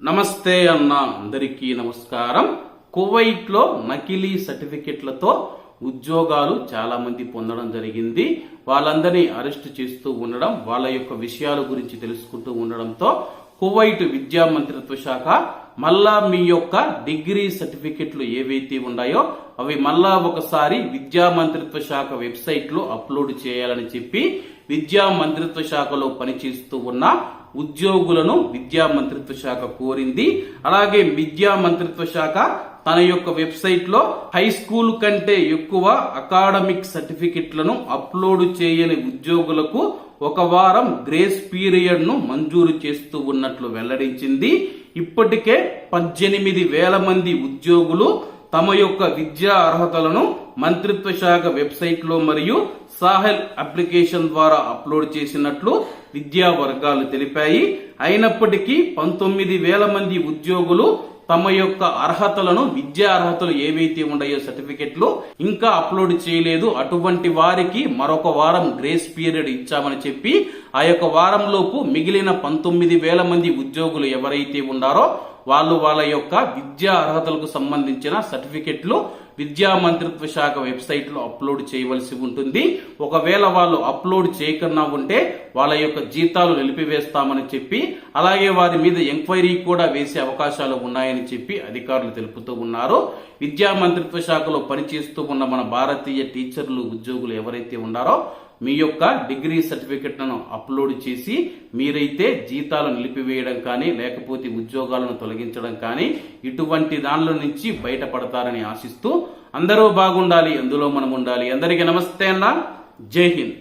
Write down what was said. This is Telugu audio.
నమస్తే అన్న అందరికీ నమస్కారం. కువైట్లో నకిలీ సర్టిఫికెట్లతో ఉద్యోగాలు చాలామంది పొందడం జరిగింది. వాళ్ళందరినీ అరెస్ట్ చేస్తూ ఉండడం వాళ్ళ యొక్క విషయాల గురించి తెలుసుకుంటూ ఉండడంతో కువైట్ విద్యా మంత్రిత్వ శాఖ మళ్ళా మీ యొక్క డిగ్రీ సర్టిఫికెట్లు ఏవైతే ఉన్నాయో అవి మళ్ళా ఒకసారి విద్యా మంత్రిత్వ శాఖ వెబ్సైట్లో అప్లోడ్ చేయాలని చెప్పి విద్యా మంత్రిత్వ శాఖలో పనిచేస్తూ ఉన్న ఉద్యోగులను విద్యా మంత్రిత్వ శాఖ కోరింది. అలాగే విద్యా మంత్రిత్వ శాఖ తన యొక్క వెబ్సైట్లో హై స్కూల్ కంటే ఎక్కువ అకాడమిక్ సర్టిఫికెట్లను అప్లోడ్ చేయని ఉద్యోగులకు ఒక వారం గ్రేస్ పీరియడ్ను మంజూరు చేస్తూ ఉన్నట్లు వెల్లడించింది. ఇప్పటికే పద్దెనిమిది వేల మంది ఉద్యోగులు తమ యొక్క విద్యా అర్హతలను మంత్రిత్వ శాఖ వెబ్సైట్లో మరియు సాహెల్ అప్లికేషన్ ద్వారా అప్లోడ్ చేసినట్లు విద్యా వర్గాలు తెలిపాయి. అయినప్పటికీ పంతొమ్మిది వేల మంది ఉద్యోగులు తమ యొక్క అర్హతలను విద్యా అర్హతలు ఏవైతే ఉన్నాయో సర్టిఫికెట్లు ఇంకా అప్లోడ్ చేయలేదు. అటువంటి వారికి మరొక వారం గ్రేస్ పీరియడ్ ఇచ్చామని చెప్పి ఆ యొక్క వారంలోపు మిగిలిన పంతొమ్మిది వేల మంది ఉద్యోగులు ఎవరైతే ఉన్నారో వాళ్ళు వాళ్ళ యొక్క విద్యా అర్హతలకు సంబంధించిన సర్టిఫికెట్లు విద్యా మంత్రిత్వ శాఖ వెబ్సైట్లో అప్లోడ్ చేయవలసి ఉంటుంది. ఒకవేళ వాళ్ళు అప్లోడ్ చేయకుండా ఉంటే వాళ్ళ యొక్క జీతాలు నిలిపివేస్తామని చెప్పి అలాగే వారి మీద ఎంక్వైరీ కూడా వేసే అవకాశాలు ఉన్నాయని చెప్పి అధికారులు తెలుపుతూ ఉన్నారు. విద్యా మంత్రిత్వ శాఖలో పనిచేస్తూ ఉన్న మన భారతీయ టీచర్లు ఉద్యోగులు ఎవరైతే ఉన్నారో మీ యొక్క డిగ్రీ సర్టిఫికెట్లను అప్లోడ్ చేసి మీరైతే జీతాలు నిలిపివేయడం కానీ లేకపోతే ఉద్యోగాలను తొలగించడం కానీ ఇటువంటి దానిలో నుంచి బయటపడతారని ఆశిస్తూ అందరూ బాగుండాలి అందులో మనం ఉండాలి. అందరికీ నమస్తే అన్న. జై హింద్.